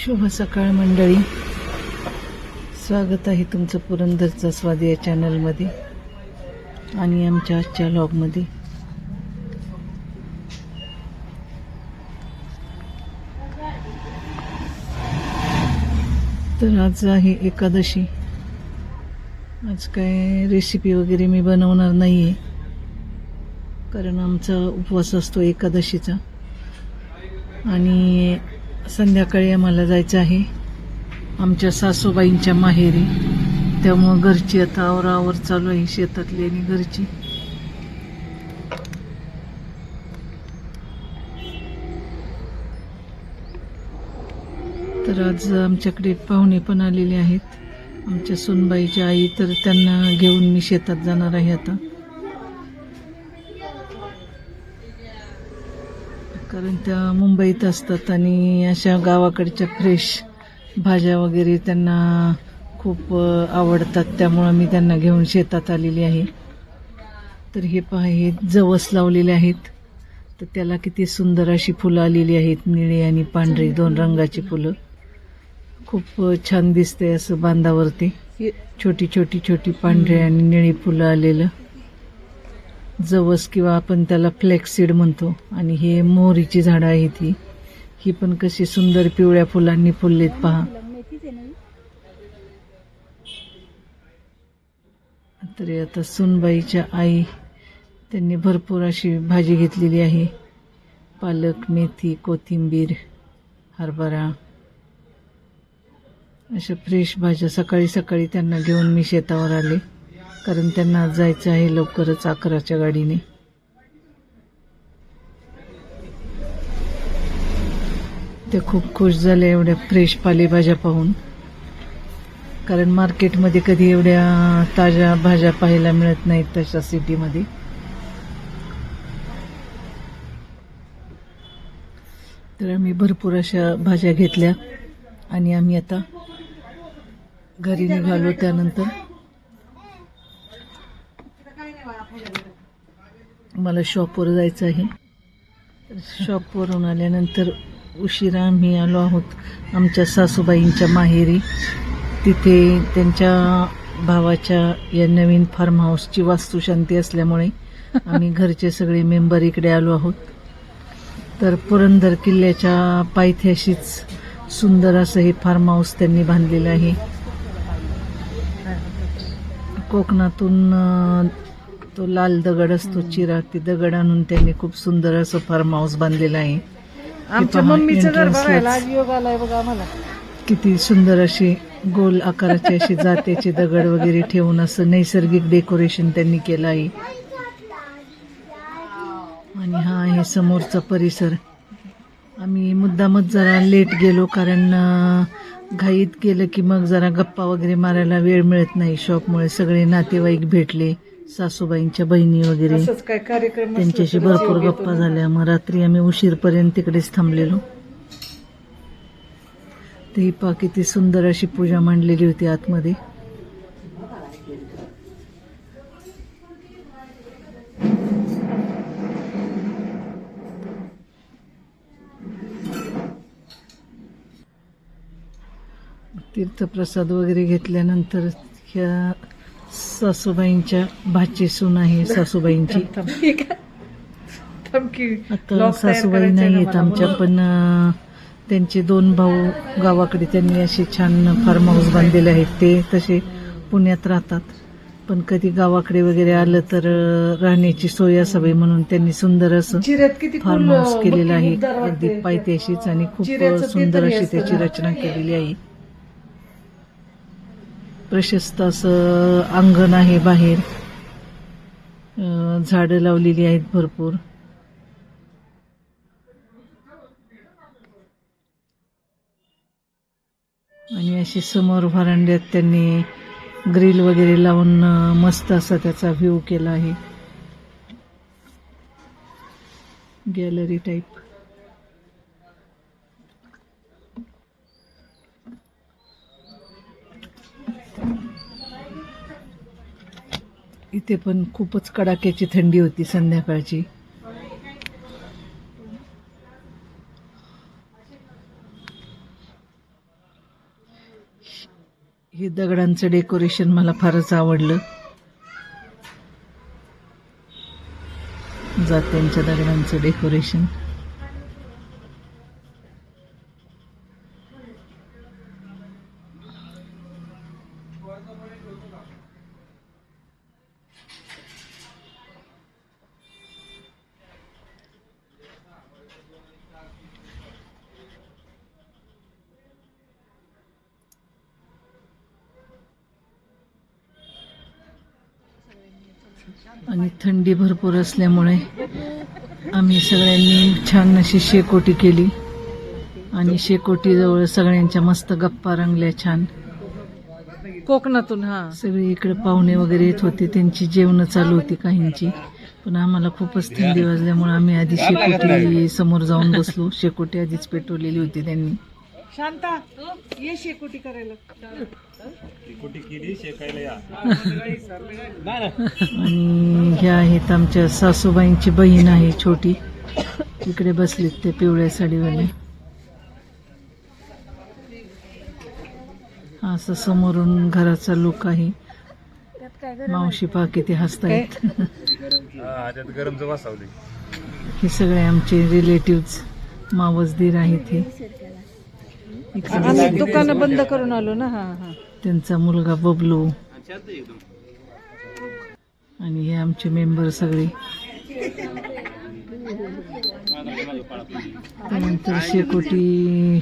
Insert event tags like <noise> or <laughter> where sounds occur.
शुभ सकाळ मंडळी. स्वागत आहे तुमचं पुरंदरचा स्वाद या चॅनलमध्ये आणि आमच्या आजच्या लॉगमध्ये तर आज आहे एकादशी. आज काय रेसिपी वगैरे मी बनवणार नाही आहे कारण आमचा उपवास असतो एकादशीचा. आणि संध्याकाळी आम्हाला जायचं आहे. आमच्या सासूबाईंच्या माहेरी. त्यामुळं घरची आता आवरावर चालू आहे शेतातली आणि घरची. तर आज आमच्याकडे पाहुणे पण आलेले आहेत. आमच्या सुनबाईच्या आई तर त्यांना घेऊन मी शेतात जाणार आहे आता. कारण त्या मुंबईत असतात आणि अशा गावाकडच्या फ्रेश भाज्या वगैरे त्यांना खूप आवडतात. त्यामुळं मी त्यांना घेऊन शेतात आलेली आहे. तर हे पहा हे जवस लावलेले आहेत. तर त्याला किती सुंदर अशी फुलं आलेली आहेत. निळी आणि पांढरी दोन रंगाची फुलं. खूप छान दिसते असं बांधावरती. छोटी छोटी छोटी पांढरी आणि निळी फुलं आलेलं. जवस किंवा आपण त्याला फ्लेक्सीड म्हणतो. आणि हे मोहरीची झाडं आहेत ही. ही पण कशी सुंदर पिवळ्या फुलांनी फुललेत पहा. तरी आता सुनबाईच्या आई त्यांनी भरपूर अशी भाजी घेतलेली आहे. पालक मेथी कोथिंबीर हरभरा. अशा फ्रेश भाज्या सकाळी सकाळी त्यांना घेऊन मी शेतावर आले. कारण त्यांना जायचं आहे लवकरच अकराच्या गाडीने. ते खूप खुश झाले एवढ्या फ्रेश पालेभाज्या पाहून. कारण मार्केटमध्ये कधी एवढ्या ताज्या भाज्या पाहायला मिळत नाहीत तशा सिटीमध्ये तर आम्ही भरपूर अशा भाज्या घेतल्या आणि आम्ही आता घरी निघालो त्यानंतर. मला शॉपवर जायचं आहे. शॉपवरून आल्यानंतर उशिरा आम्ही आलो आहोत आमच्या सासूबाईंच्या माहेरी. तिथे त्यांच्या भावाच्या या नवीन फार्म हाऊसची वास्तुशांती असल्यामुळे आम्ही <laughs> घरचे सगळे मेंबर इकडे आलो आहोत. तर पुरंदर किल्ल्याच्या पायथ्याशीच सुंदर असं हे फार्म हाऊस त्यांनी बांधलेलं आहे. कोकणातून तो लाल दगड असतो चिरा ते दगड आणून त्यांनी खूप सुंदर असं फार्म हाऊस बांधलेलं आहे. आमच्या मम्मीचं घर बघायला आज योग आलाय बघा आम्हाला. किती सुंदर अशी गोल आकाराचे असे जात्याचे दगड वगैरे ठेवून असं नैसर्गिक डेकोरेशन त्यांनी केलं आहे. आणि हा आहे समोरचा परिसर. आम्ही मुद्दामच जरा लेट गेलो कारण घाईत गेलं की मग जरा गप्पा वगैरे मारायला वेळ मिळत नाही. शॉपमुळे सगळे नातेवाईक भेटले. सासूबाईंच्या बहिणी वगैरे. असंच काय कार्यक्रम असला त्यांच्याशी तर भरपूर जेव. गप्पा झाल्या. मग रात्री आम्ही उशीरपर्यंत तिकडेच थांबलेलो. ते पहा किती सुंदर अशी पूजा मांडलेली होती आतमध्ये. तीर्थप्रसाद वगैरे घेतल्यानंतर ह्या सासूबाईंच्या भाची सून आहे <laughs> सासूबाईंची. आता सासूबाई नाही आहेत आमच्या. पण त्यांचे दोन भाऊ गावाकडे त्यांनी असे छान फार्म हाऊस बांधलेले आहेत. ते तसे पुण्यात राहतात. पण कधी गावाकडे वगैरे आलं तर राहण्याची सोय असावी म्हणून त्यांनी सुंदर असं फार्म हाऊस केलेलं आहे. अगदी. पायथ्याशीच आणि खूप सुंदर अशी त्याची. रचना केलेली आहे. प्रशस्त असं अंगण आहे बाहेर. झाडं लावलेली आहेत भरपूर. आणि अशी समोर व्हरांड्यात त्यांनी ग्रिल वगैरे लावून मस्त असा त्याचा व्ह्यू केला आहे. Gallery type. इथे पण खूपच कडाक्याची थंडी होती संध्याकाळची. हे दगडांचं डेकोरेशन मला फारच आवडलं. जात्यांच्या दगडांचं डेकोरेशन. आणि थंडी भरपूर असल्यामुळे आम्ही सगळ्यांनी छान अशी शेकोटी केली. आणि शेकोटीजवळ सगळ्यांच्या मस्त गप्पा रंगल्या छान. कोकणातून हा. सगळे इकडे पाहुणे वगैरे येत होते त्यांची जेवणं चालू होती काहींची. पण आम्हाला खूपच थंडी वाजल्यामुळे आम्ही आधी शेकोटी समोर जाऊन बसलो. शेकोटी आधीच पेटवलेली होती त्यांनी. शांता ये शेकोटी करायला. आणि ह्या आहेत आमच्या सासूबाईंची बहीण आहे छोटी. इकडे बसलीत ते पिवळ्या साडीवाले. हा असं समोरून घराचा लुक आहे. मावशी पहा किती हसतायत. हे सगळे आमचे रिलेटिव्ह मावसदीर आहेत हे. आम्ही दुकानं बंद करून आलो ना हा हा. त्यांचा मुलगा बबलू. आणि हे आमचे मेंबर सगळे. त्यानंतर शेकोटी